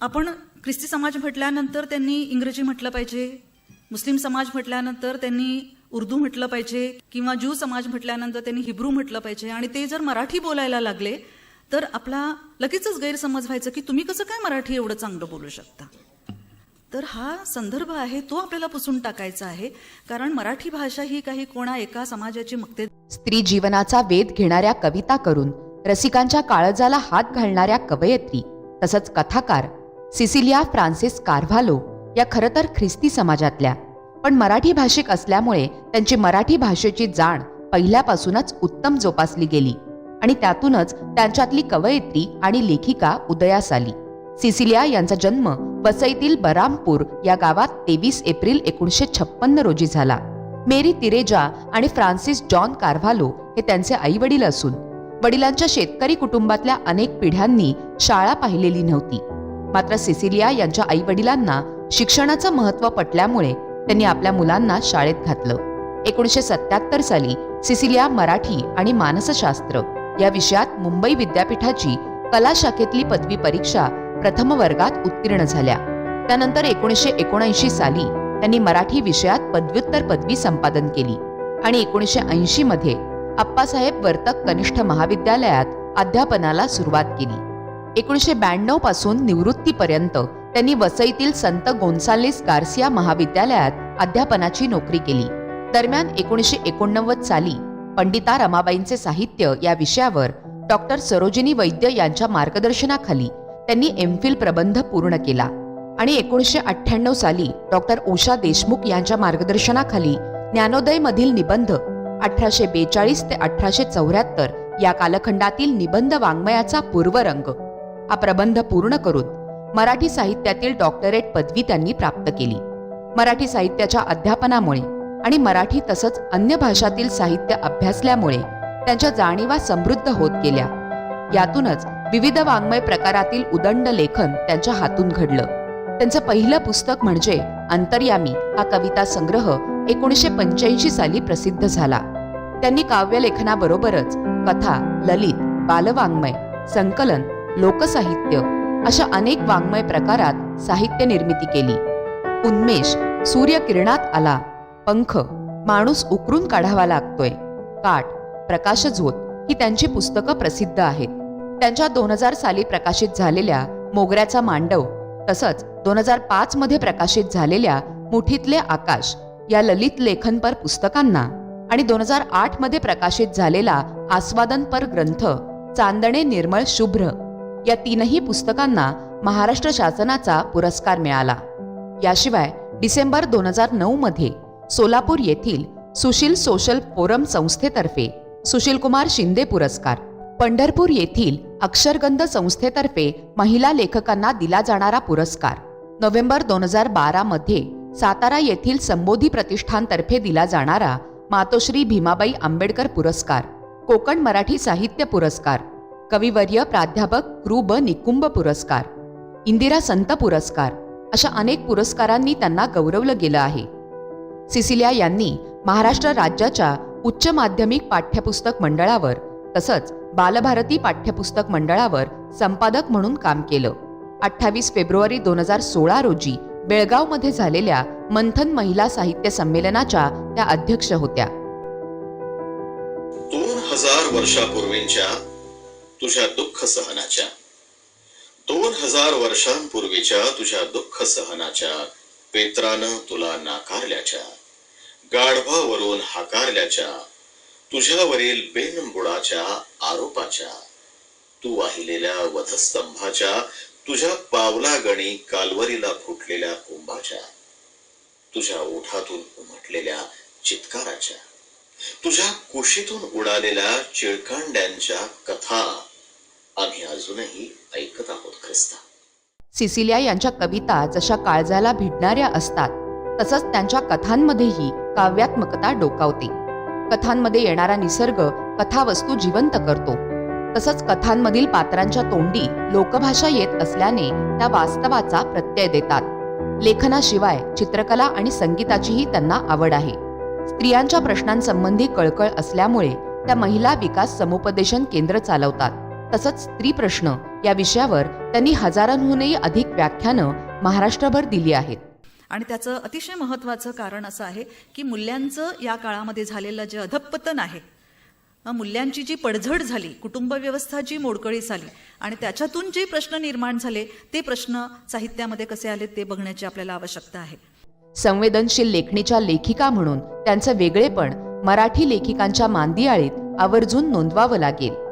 आपण ख्रिस्ती समाज म्हटल्यानंतर त्यांनी इंग्रजी म्हटलं पाहिजे मुस्लिम समाज म्हटल्यानंतर त्यांनी उर्दू म्हटलं पाहिजे किंवा ज्यू समाज म्हटल्यानंतर त्यांनी हिब्रू म्हटलं पाहिजे आणि ते जर मराठी बोलायला लागले तर आपला लगेचच गैरसमज व्हायचं की तुम्ही कसं काय मराठी एवढं चांगलं बोलू शकता? तर हा संदर्भ आहे तो आपल्याला पुसून टाकायचा आहे कारण मराठी भाषा ही काही कोणा एका समाजाची मक्ते स्त्री जीवनाचा वेध घेणाऱ्या कविता करून रसिकांच्या काळजाला हात घालणाऱ्या कवयत्री तसंच कथाकार सिसिलिया फ्रान्सिस कार्व्हालो या खरं तर ख्रिस्ती समाजातल्या. पण मराठी भाषिक असल्यामुळे त्यांची मराठी भाषेची जाण पहिल्यापासूनच उत्तम जोपासली गेली आणि त्यातूनच त्यांच्यातली कवयित्री आणि लेखिका उदयास आली. सिसिलिया यांचा जन्म वसईतील बरामपूर या गावात तेवीस एप्रिल एकोणीसशे छप्पन्न रोजी झाला. मेरी तिरेजा आणि फ्रान्सिस जॉन कार्व्हालो हे त्यांचे आई वडील असून वडिलांच्या शेतकरी कुटुंबातल्या अनेक पिढ्यांनी शाळा पाहिलेली नव्हती. मात्र सिसिलिया यांच्या आई वडिलांना शिक्षणाचं महत्त्व पटल्यामुळे त्यांनी आपल्या मुलांना शाळेत घातलं. एकोणीसशे सत्याहत्तर साली सिसिलिया मराठी आणि मानसशास्त्र या विषयात मुंबई विद्यापीठाची कला शाखेतली पदवी परीक्षा प्रथम वर्गात उत्तीर्ण झाल्या. त्यानंतर एकोणीसशे एकोणऐंशी साली त्यांनी मराठी विषयात पदव्युत्तर पदवी संपादन केली आणि एकोणीसशे ऐंशी मध्ये अप्पासाहेब वर्तक कनिष्ठ महाविद्यालयात अध्यापनाला सुरुवात केली. एकोणीसशे ब्याण्णवपासून निवृत्तीपर्यंत त्यांनी वसईतील संत गोन्सालेस गार्सिया महाविद्यालयात अध्यापनाची नोकरी केली. दरम्यान एकोणीसशे एकोणनव्वद साली पंडिता रमाबाईंचे साहित्य या विषयावर डॉक्टर सरोजिनी वैद्य यांच्या मार्गदर्शनाखाली त्यांनी एमफिल प्रबंध पूर्ण केला आणि एकोणीसशे अठ्ठ्याण्णव साली डॉक्टर उषा देशमुख यांच्या मार्गदर्शनाखाली ज्ञानोदय मधील निबंध अठराशे बेचाळीस ते अठराशे चौऱ्याहत्तर या कालखंडातील निबंध वाङ्मयाचा पूर्वरंग हा प्रबंध पूर्ण करून मराठी साहित्यातील डॉक्टरेट पदवी त्यांनी प्राप्त केली. मराठी साहित्याच्या अध्यापनामुळे आणि मराठी तसंच अन्य भाषातील साहित्य अभ्यासल्यामुळे त्यांच्या जाणीवा समृद्ध होत गेल्या. यातूनच विविध वाङ्मय प्रकारातील उदंड लेखन त्यांच्या हातून घडलं. त्यांचं पहिलं पुस्तक म्हणजे अंतर्यामी हा कविता संग्रह एकोणीसशे पंच्याऐंशी साली प्रसिद्ध झाला. त्यांनी काव्यलेखनाबरोबरच कथा ललित बालवाङ्मय संकलन लोकसाहित्य अशा अनेक वाङ्मय प्रकारात साहित्य निर्मिती केली. उन्मेष सूर्य किरणात आला. पंख माणूस उकरून काढावा लागतोय. काठ प्रकाशझोत ही त्यांची पुस्तकं प्रसिद्ध आहेत. त्यांच्या दोन हजार साली प्रकाशित झालेल्या मोगऱ्याचा मांडव तसंच दोन हजार पाच मध्ये प्रकाशित झालेल्या मुठीतले आकाश या ललित लेखनपर पुस्तकांना आणि दोन हजार आठमध्ये प्रकाशित झालेला आस्वादनपर ग्रंथ चांदणे निर्मळ शुभ्र या तीनही पुस्तकांना महाराष्ट्र शासनाचा पुरस्कार मिळाला. याशिवाय डिसेंबर दोन हजार नऊ मध्ये सोलापूर येथील सुशील सोशल फोरम संस्थेतर्फे सुशीलकुमार शिंदे पुरस्कार पंढरपूर येथील अक्षरगंध संस्थेतर्फे महिला लेखकांना दिला जाणारा पुरस्कार नोव्हेंबर दोन हजार बारा मध्ये सातारा येथील संबोधी प्रतिष्ठानतर्फे दिला जाणारा मातोश्री भीमाबाई आंबेडकर पुरस्कार कोकण मराठी साहित्य पुरस्कार कविवर्य प्राध्यापक कृब निकुंभ पुरस्कार इंदिरा संत पुरस्कार अशा अनेक पुरस्कारांनी त्यांना गौरवलं गेलं आहे. सिसिलिया यांनी महाराष्ट्र राज्याच्या उच्च माध्यमिक पाठ्यपुस्तक मंडळावर तसंच बालभारती पाठ्यपुस्तक मंडळावर संपादक म्हणून काम केलं. अठ्ठावीस फेब्रुवारी दोन हजार सोळा रोजी बेळगावमध्ये झालेल्या मंथन महिला साहित्य संमेलनाच्या त्या अध्यक्ष होत्या. दोन हजार वर्षापूर्वीच्या तुझ्या दुःख सहनाच्या. दोन हजार वर्षांपूर्वीच्या तुझ्या दुःख सहनाच्या पेत्रानं तुला नाकारल्याच्या गाढवावरून हाकारल्याच्या तुझ्यावरील बेनबुडाच्या आरोपाच्या तू वाहिलेल्या वधस्तंभाच्या तुझ्या पावलागणी कालवरीला फुटलेल्या कुंभाच्या तुझ्या ओठातून उमटलेल्या चित्काराच्या तुझ्या कुशीतून उडालेल्या चिळकांड्यांच्या कथा अजूनही ऐकत आहोत ख्रिस्ता. सिसिलिया यांच्या कविता जशा काळजाला भिडणाऱ्या असतात तसंच त्यांच्या कथांमध्येही काव्यात्मकता डोकावते. कथांमध्ये येणारा निसर्ग कथावस्तू जिवंत करतो. तसंच कथांमधील पात्रांच्या तोंडी लोकभाषा येत असल्याने त्या वास्तवाचा प्रत्यय देतात. लेखनाशिवाय चित्रकला आणि संगीताचीही त्यांना आवड आहे. स्त्रियांच्या प्रश्नांसंबंधी कळकळ असल्यामुळे त्या महिला विकास समुपदेशन केंद्र चालवतात. तसंच स्त्री प्रश्न या विषयावर त्यांनी हजारांहूनही अधिक व्याख्यानं महाराष्ट्रभर दिली आहेत. आणि त्याचं अतिशय महत्त्वाचं कारण असं आहे की मूल्यांचं या काळामध्ये झालेलं जे अधपतन आहे मूल्यांची जी पडझड झाली कुटुंब व्यवस्था जी मोडकळीस आली आणि त्याच्यातून जे प्रश्न निर्माण झाले ते प्रश्न साहित्यामध्ये कसे आले ते बघण्याची आपल्याला आवश्यकता आहे. संवेदनशील लेखणीच्या लेखिका म्हणून त्यांचं वेगळेपण मराठी लेखिकांच्या मांदियाळीत आवर्जून नोंदवावं लागेल.